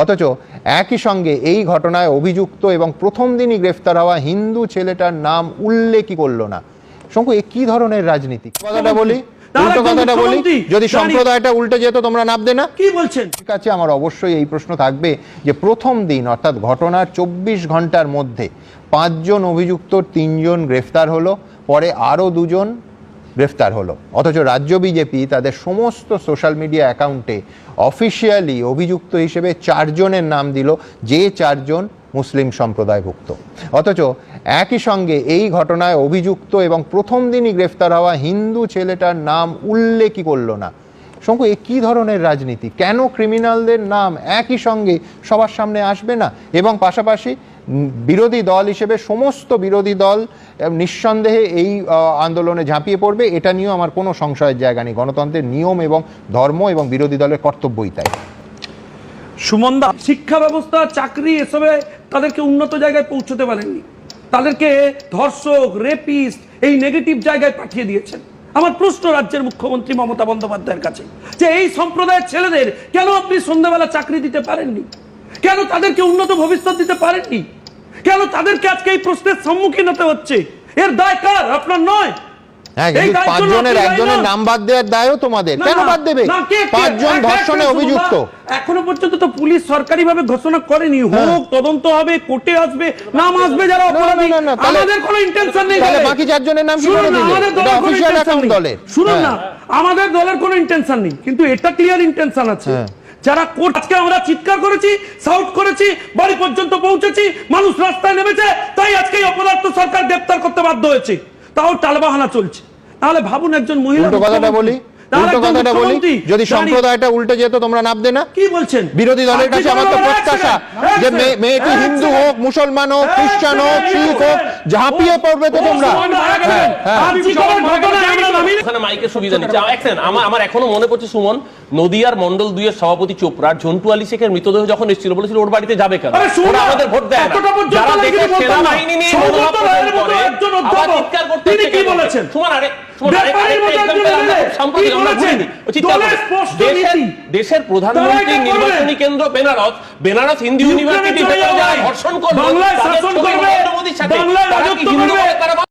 অথচ একই সঙ্গে এই ঘটনায় অভিযুক্ত এবং প্রথম দিনই গ্রেফতার হওয়া হিন্দু ছেলেটার নাম উল্লেখই করল না। শঙ্কু এ কি ধরনের রাজনীতি? কথাটা বলি? তার উল্টো কথাটা বলি? যদি সম্প্রদায়টা উল্টে যেত তোমরা নামবে না? কি বলছেন? ঠিক আছে আমার অবশ্যই এই প্রশ্ন থাকবে যে প্রথম দিন অর্থাৎ ঘটনার চব্বিশ ঘণ্টার মধ্যে পাঁচজন অভিযুক্ত তিনজন গ্রেফতার হলো পরে আরও দুজন গ্রেফতার হলো। অথচ রাজ্য বিজেপি তাদের সমস্ত সোশ্যাল মিডিয়া অ্যাকাউন্টে অফিসিয়ালি অভিযুক্ত হিসেবে চারজনের নাম দিল, যে চারজন মুসলিম সম্প্রদায়ভুক্ত। অথচ একই সঙ্গে এই ঘটনায় অভিযুক্ত এবং প্রথম দিনই গ্রেফতার হওয়া হিন্দু ছেলেটার নাম উল্লেখই করল না। শঙ্কু, এ কী ধরনের রাজনীতি? কেন ক্রিমিনালদের নাম একই সঙ্গে সবার সামনে আসবে না? এবং পাশাপাশি বিরোধী দল হিসেবে সমস্ত বিরোধী দল নিঃসন্দেহে এই আন্দোলনে ঝাঁপিয়ে পড়বে। এটা নিয়েও আমার কোনো সংশয়ের জায়গা নেই। গণতন্ত্রের নিয়ম এবং ধর্ম এবং বিরোধী দলের কর্তব্যই তাই। সুমনদা শিক্ষা ব্যবস্থা চাকরি এসবে তাদেরকে উন্নত জায়গায় পৌঁছতে পারেননি। তাদেরকে ধর্ষক, রেপিস্ট এই নেগেটিভ জায়গায় পাঠিয়ে দিয়েছেন। আমার প্রশ্ন রাজ্যের মুখ্যমন্ত্রী মমতা বন্দ্যোপাধ্যায়ের কাছে, যে এই সম্প্রদায়ের ছেলেদের কেন আপনি সন্ধ্যাবেলা চাকরি দিতে পারেননি? কেন তাদেরকে উন্নত ভবিষ্যৎ দিতে পারেননি? কেন তাদেরকে আজকে এই প্রশ্নের সম্মুখীন হতে হচ্ছে? এর দায় কার? আপনার নয়। হ্যাঁ এই কিন্তু দায়িত্ব পাঁচজনের একজনের নাম বাদ দেওয়ার দায়ও তোমাদের। কেন বাদ দেবে? না, কে- কে- পাঁচজন এক- এক ধর্ষণে অভিযুক্ত। এখনও পর্যন্ত তো পুলিশ সরকারি ভাবে ঘোষণা করেনি। হোক তদন্ত হবে কোর্টে আসবে নাম আসবে যারা হ্যাঁ। অপরাধী। আমাদের কোনো ইন্টেনশন নেই তাহলে দলে। বাকি চারজনের নাম কি করে না, দিলে? এটা। শুনুন হ্যাঁ। না আমাদের দলের কোনো ইন্টেনশন নেই। কিন্তু এটা ক্লিয়ার ইন্টেনশন আছে। হ্যাঁ। যারা কোর্ট আজকে আমরা চিৎকার করেছি সাউট করেছি বাড়ি পর্যন্ত পৌঁছেছি মানুষ রাস্তায় নেমেছে তাই আজকে অপদার্থ সরকার গ্রেপ্তার করতে বাধ্য হয়েছে। তাও টালবাহানা চলছে। তাহলে ভাবুন একজন মহিলা কথাটা বলি উল্টো কথাটা বলি যদি সম্প্রদায়টা উল্টে যেত তোমরা নামবে না? কি বলছেন? বিরোধী দলের কাছে আমার তো প্রত্যাশা যে মেয়েটি হিন্দু হোক মুসলমান হোক খ্রিস্টান হোক শিখ হোক ঝাঁপিয়ে পড়বে তো তোমরা। ওখানে মাইকের সুবিধা নিচ্ছে সেকেন্ড আমার আমার এখনও মনে পড়ছে সুমন নদিয়ার মন্ডল দুইয়ের সভাপতি চোপড়ার ঝন্টু আলী শেখের মৃতদেহ যখন এসেছিল বলেছিল ওর বাড়িতে যাবে কেন? ওরা আমাদের ভোট দেয় না। যারা না। সেনাবাহিনী নিয়ে মনোভাব মতো করে, একজন আবার অধ্যাপক, চিৎকার করতে তিনি কি বলেছেন? সুমন আরে দেশের নীতি। দেশের তারা প্রধানমন্ত্রী নির্বাচনী কেন্দ্র বেনারস বেনারস হিন্দু ইউনিভার্সিটি ধর্ষণ করবে,